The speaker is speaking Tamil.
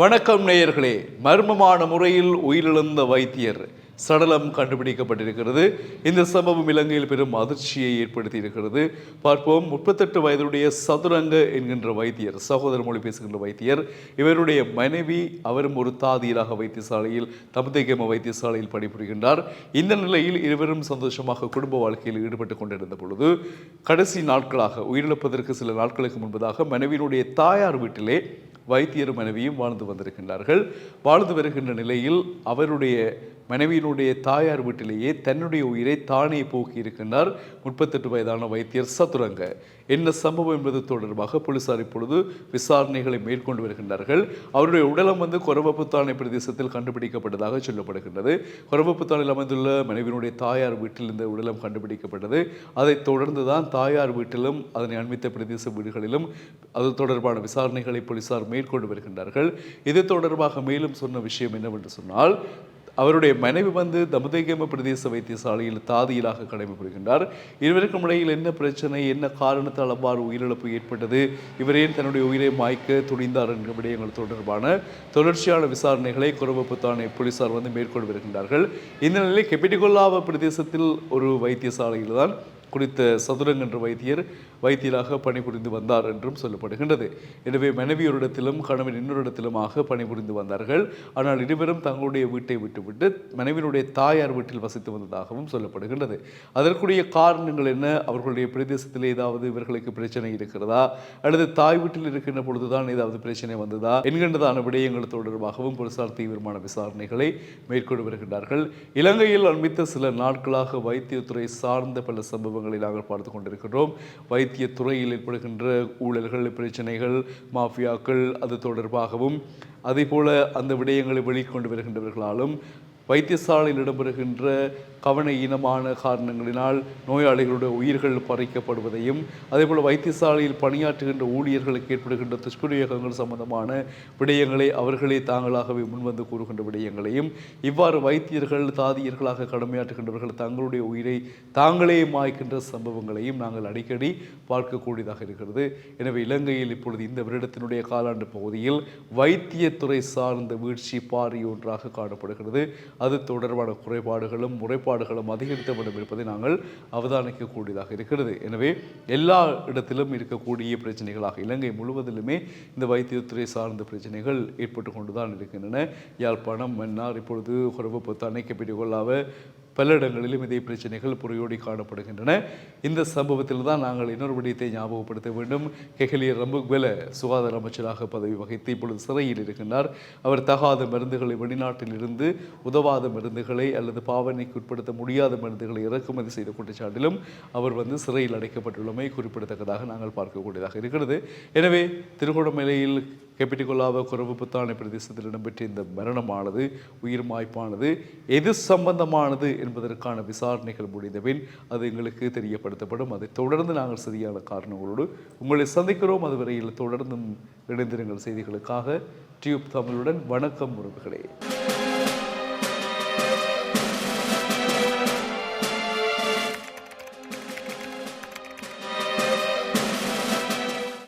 வணக்கம் நேயர்களே. மர்மமான முறையில் உயிரிழந்த வைத்தியர் சடலம் கண்டுபிடிக்கப்பட்டிருக்கிறது. இந்த சம்பவம் இலங்கையில் பெரும் அதிர்ச்சியை ஏற்படுத்தி இருக்கிறது பார்ப்போம். முப்பத்தெட்டு வயதுடைய சதுரங்க என்கின்ற வைத்தியர் சகோதர மொழி பேசுகின்ற வைத்தியர் இவருடைய மனைவி அவரும் ஒரு தாதியராக வைத்தியசாலையில் தமுதேகம வைத்தியசாலையில் பணிபுரிகின்றார். இந்த நிலையில் இருவரும் சந்தோஷமாக குடும்ப வாழ்க்கையில் ஈடுபட்டு கொண்டிருந்த பொழுது கடைசி நாட்களாக உயிரிழப்பதற்கு சில நாட்களுக்கு முன்பதாக மனைவியினுடைய தாயார் வீட்டிலே வைத்தியர் மனைவியும் வாழ்ந்து வந்திருக்கின்றார்கள். வாழ்ந்து வருகின்ற நிலையில் அவருடைய மனைவியினுடைய தாயார் வீட்டிலேயே தன்னுடைய உயிரை தானே போக்கி இருக்கின்றார். முப்பத்தெட்டு வயதான வைத்தியர் சதுரங்க. என்ன சம்பவம் என்பது தொடர்பாக போலீசார் இப்பொழுது விசாரணைகளை மேற்கொண்டு வருகின்றார்கள். அவருடைய உடலம் வந்து கொரவப்புத்தானை பிரதேசத்தில் கண்டுபிடிக்கப்பட்டதாக சொல்லப்படுகின்றது. கொரவப்புத்தானில் அமைந்துள்ள மனைவியினுடைய தாயார் வீட்டில் இந்த உடலம் கண்டுபிடிக்கப்பட்டது. அதைத் தொடர்ந்து தான் தாயார் வீட்டிலும் அதனை அண்மித்த பிரதேச வீடுகளிலும் அது தொடர்பான விசாரணைகளை போலீசார் மேற்கொண்டு வருகின்றார்கள். இது தொடர்பாக மேலும் சொன்ன விஷயம் என்னவென்று சொன்னால் அவருடைய மனைவி வந்து தமுதேகம பிரதேச வைத்தியசாலையில் தாதியிலாக கடமைப்படுகின்றார் இருவருக்கும் இடையில் என்ன பிரச்சனை என்ன காரணத்தால் அவ்வாறு உயிரிழப்பு ஏற்பட்டது இவர் ஏன் தன்னுடைய உயிரை மாய்க்க துணிந்தார் என்ற விடயங்கள் தொடர்பான தொடர்ச்சியான விசாரணைகளை குரவப்புத்தானே போலீசார் வந்து மேற்கொண்டு வருகின்றார்கள். இந்த நிலையில் கெபிடிகொல்லாவ பிரதேசத்தில் ஒரு வைத்தியசாலையில் தான் குறித்த சதுரங் என்ற வைத்தியர் வைத்தியராக பணிபுரிந்து வந்தார் என்றும் சொல்லப்படுகின்றது. எனவே மனைவியோரிடத்திலும் கணவன் இன்னொரிடத்திலுமாக பணிபுரிந்து வந்தார்கள். ஆனால் இருவரும் தங்களுடைய வீட்டை விட்டுவிட்டு மனைவியினுடைய தாயார் வீட்டில் வசித்து வந்ததாகவும் சொல்லப்படுகின்றது. அதற்குரிய காரணங்கள் என்ன? அவர்களுடைய பிரதேசத்தில் ஏதாவது இவர்களுக்கு பிரச்சனை இருக்கிறதா? அல்லது தாய் வீட்டில் இருக்கின்ற பொழுதுதான் ஏதாவது பிரச்சனை வந்ததா? என்கின்றதான விடயங்கள் தொடர்பாகவும் போலீசார் தீவிரமான விசாரணைகளை மேற்கொண்டு வருகின்றார்கள். இலங்கையில் அண்மித்த சில நாட்களாக வைத்தியத்துறை சார்ந்த பல சம்பவங்கள் நாங்கள் பார்த்து கொண்டிருக்கின்றோம். வைத்திய துறையில் ஏற்படுகின்ற ஊழல்கள் பிரச்சனைகள் மாஃபியாக்கள் அது தொடர்பாகவும் அதே போல அந்த விடயங்களை வெளிக்கொண்டு வருகின்றவர்களாலும் வைத்தியசாலையில் இடம்பெறுகின்ற கவன ஈனமான காரணங்களினால் நோயாளிகளுடைய உயிர்கள் பறிக்கப்படுவதையும் அதேபோல் வைத்தியசாலையில் பணியாற்றுகின்ற ஊழியர்களுக்கு ஏற்படுகின்ற துஷ்பிரயோகங்கள் சம்பந்தமான விடயங்களை அவர்களே தாங்களாகவே முன்வந்து கூறுகின்ற விடயங்களையும் இவ்வாறு வைத்தியர்கள் தாதியர்களாக கடமையாற்றுகின்றவர்கள் தங்களுடைய உயிரை தாங்களே மாய்க்கின்ற சம்பவங்களையும் நாங்கள் அடிக்கடி பார்க்கக்கூடியதாக இருக்கிறது. எனவே இலங்கையில் இப்பொழுது இந்த வருடத்தினுடைய காலாண்டு பகுதியில் வைத்தியத்துறை சார்ந்த வீழ்ச்சி பாரி ஒன்றாக காணப்படுகிறது. அது தொடர்பான குறைபாடுகளும் முறைப்பாடுகளும் அதிகரித்தப்படும் இருப்பதை நாங்கள் அவதானிக்கக்கூடியதாக இருக்கிறது. எனவே எல்லா இடத்திலும் இருக்கக்கூடிய பிரச்சனைகளாக இலங்கை முழுவதிலுமே இந்த வைத்தியத்துறை சார்ந்த பிரச்சனைகள் ஏற்பட்டு கொண்டுதான் இருக்கின்றன. யாழ்ப்பாணம் மன்னார் இப்பொழுது குறவப்புத்து அணைக்கப்பட்டு கொள்ளாவ பல இடங்களிலும் இதே பிரச்சனைகள் புறையோடி காணப்படுகின்றன. இந்த சம்பவத்தில் தான் நாங்கள் இன்னொரு விடயத்தை ஞாபகப்படுத்த வேண்டும். கெஹலியர் ரம்புக்வெல சுகாதார அமைச்சராக பதவி வகித்து இப்பொழுது சிறையில் இருக்கின்றார். அவர் தகாத மருந்துகளை வெளிநாட்டில் இருந்து உதவாத மருந்துகளை அல்லது பாவனைக்கு உட்படுத்த முடியாத மருந்துகளை இறக்குமதி செய்த குற்றச்சாட்டிலும் அவர் வந்து சிறையில் அடைக்கப்பட்டுள்ளமை குறிப்பிடத்தக்கதாக நாங்கள் பார்க்கக்கூடியதாக இருக்கிறது. எனவே திருகோணமலையில் கெப்பிட்டிகொல்லாவ குறவு புத்தானை பிரதேசத்தில் இடம்பெற்ற இந்த மரணமானது உயிர் மாய்ப்பானது எது சம்பந்தமானது என்பதற்கான விசாரணைகள் முடிந்தபின் அது எங்களுக்கு தெரியப்படுத்தப்படும். அதை தொடர்ந்து நாங்கள் சரியான காரணங்களோடு உங்களை சந்திக்கிறோம். அதுவரையில் தொடர்ந்தும் இணைந்திருங்கள் செய்திகளுக்காக. டியூப் தமிழுடன் வணக்கம் உறவுகளே.